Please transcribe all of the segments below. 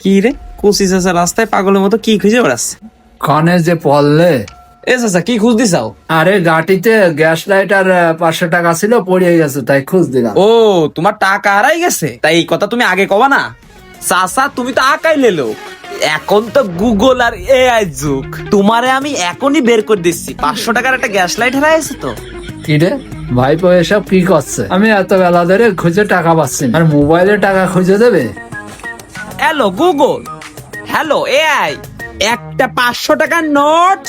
কি রে? কুচি চাচা রাস্তায় পাগলের মতো কি খুঁজে বেড়াচ্ছে? কনে যে পড়লে। এ চাচা কি খুঁজ দিছাও আরে গাটিতে গ্যাস লাইট আর পাঁচশো টাকা ছিল পড়িয়ে গেছে তাই খুঁজ দিলাম ও তোমার টাকা হারাই গেছে? তাই এই কথা তুমি আগে কবা না? চাচা তুমি তো আকাই লেলো। এখন তো গুগল আর এআই যুগ। তোমারে আমি এখনই বের করে দিচ্ছি। পাঁচশো টাকার একটা গ্যাস লাইট হারাইছে তো? কি রে? ভাইপো এসব কি করছে? আমি এত বেলা ধরে খুঁজে টাকা পাচ্ছি আর মোবাইলে টাকা খুঁজে দেবে? হ্যালো গুগল হ্যালো এআই একটা পাঁচশো টাকার নোট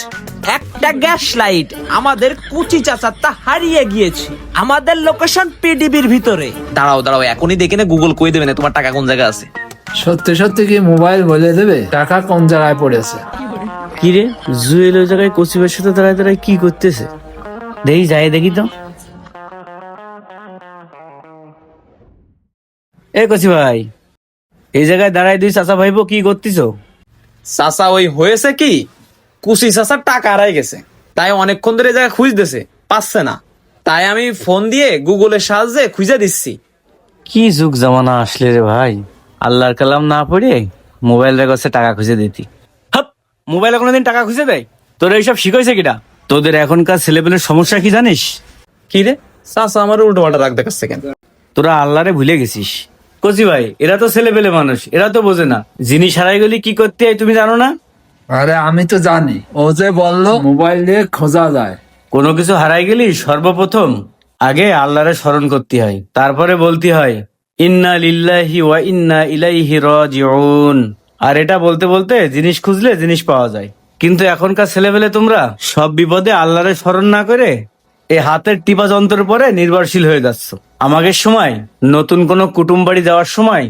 একটা গ্যাস লাইট। আমাদের কুচি চাচারটা হারিয়ে গিয়েছে। আমাদের লোকেশন পিডিবির ভিতরে। দাঁড়াও দাঁড়াও এখনই দেখে না গুগল কই দেবে না তোমার টাকা কোন জায়গায় আছে? সত্যি সত্যি কি মোবাইল বলে দেবে? টাকা কোন জায়গায় পড়েছে? কি রে জুয়েল ওই জায়গায় কচিবের সাথে দাঁড়ায় দাঁড়ায় কি করতেছে? দেখি যাই দেখি তো। এ কচি ভাই। এই জায়গায় দাঁড়ায় দুই চাচা ভাইবো কি করতেছো? চাচা ওই হয়েছে কি? কুচি চাচার টাকা হারাই গেছে। তাই অনেকক্ষণ ধরে এই জায়গায় খুঁজতেছে পাচ্ছে না। তাই আমি ফোন দিয়ে গুগলের সাহায্যে খুঁজে দিচ্ছি। কি যুগ জামানা আসলে রে ভাই? আল্লাহর কালাম না পড়ে মোবাইলের কাছে টাকা খুঁজে দিতি। হাপ মোবাইলে কোনোদিন টাকা খুঁজে দেয়? তোর এইসব শিখাইছে কিটা তোদের এখনকার ছেলেপেলের সমস্যা কি জানিস? কি রে? চাচা আমার উল্টো পাল্টা রাখ দেখাচ্ছে কেন? তোরা আল্লাহরে ভুলে গেছিস। কচি ভাই এরা তো ছেলে পেলে মানুষ এরা তো বোঝে না। জিনিস হারাই গেলে কি করতে হয় তুমি জানো না? আরে আমি তো জানি। ও যে বলল মোবাইল দিয়ে খোঁজা যায়। কোনো কিছু হারাই গেলি সর্বপ্রথম আগে আল্লাহরে স্মরণ করতে হয় তারপরে বলতে হয় ইন্না লিল্লাহি ওয়া ইন্না ইলাইহি রাজিউন। আর এটা বলতে বলতে জিনিস খুঁজলে জিনিস পাওয়া যায়। কিন্তু এখনকার ছেলেবেলে তোমরা সব বিপদে আল্লাহরে স্মরণ না করে এই হাতের টিপা যন্ত্রের পরে নির্ভরশীল হয়ে যাচ্ছ। আমাকে সময়, নতুন কোনো কুটুম বাড়ি যাওয়ার সময়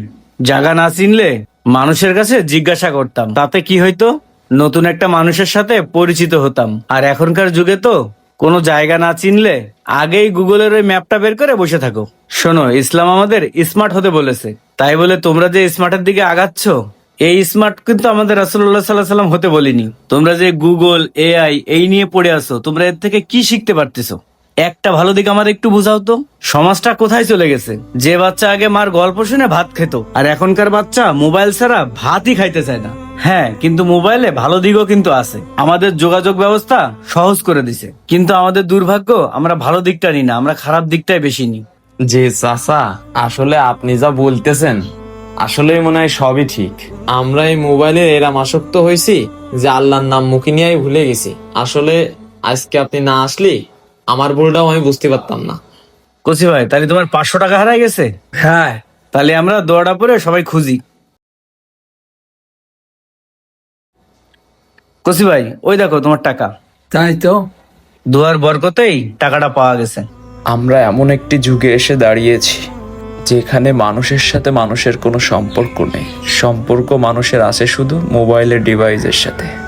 জায়গা না চিনলে মানুষের কাছে জিজ্ঞাসা করতাম। তাতে কি হইতো? নতুন একটা মানুষের সাথে পরিচিত হতাম। আর এখনকার যুগে তো কোনো জায়গা না চিনলে আগেই গুগলের ওই ম্যাপটা বের করে বসে থাকো। শোনো, ইসলাম আমাদের স্মার্ট হতে বলেছে। তাই বলে তোমরা যে স্মার্টের দিকে আগাচ্ছ, এই স্মার্ট কিন্তু আমাদের রাসুল্লাহ সাল্লাহ সাল্লাম হতে বলিনি। তোমরা যে গুগল, এআই, এই নিয়ে পড়ে আসো তোমরা এর থেকে কি শিখতে পারতেছো? একটা ভালো দিক আমার একটু বুঝাও তো। সমাজটা কোথায় চলে গেছে? যে বাচ্চা আগে মার গল্প শুনে ভাত খেত, আর এখনকার বাচ্চা মোবাইল ছাড়া ভাতই খাইতে চায় না। হ্যাঁ কিন্তু মোবাইলে ভালো দিকও কিন্তু আছে। আমাদের যোগাযোগ ব্যবস্থা সহজ করে দিছে। কিন্তু আমাদের দুর্ভাগ্য, আমরা ভালো দিকটা নিই না, আমরা খারাপ দিকটাই বেশি নিই। যে চাচা, আসলে আপনি যা বলতেছেন আসলে মনে হয় সবই ঠিক। আমরা এই মোবাইলে এরাম আসক্ত হয়েছি যে আল্লাহর নাম মুখে নিয়েই ভুলে গেছি। আসলে আজকে আপনি না আসলে আমার ভুলটাও আমি বুঝতে পারতাম না। কচি ভাই তাহলে তোমার পাঁচশো টাকা হারাই গেছে? হ্যাঁ। তাহলে আমরা দোয়াটা পরে সবাই খুঁজি। কচি ভাই ওই দেখো তোমার টাকা। তাই তো। দোয়ার বরকতেই টাকাটা পাওয়া গেছে। আমরা এমন একটি যুগে এসে দাঁড়িয়েছি যেখানে মানুষের সাথে মানুষের কোনো সম্পর্ক নেই। সম্পর্ক মানুষের আছে শুধু মোবাইলের ডিভাইসের সাথে।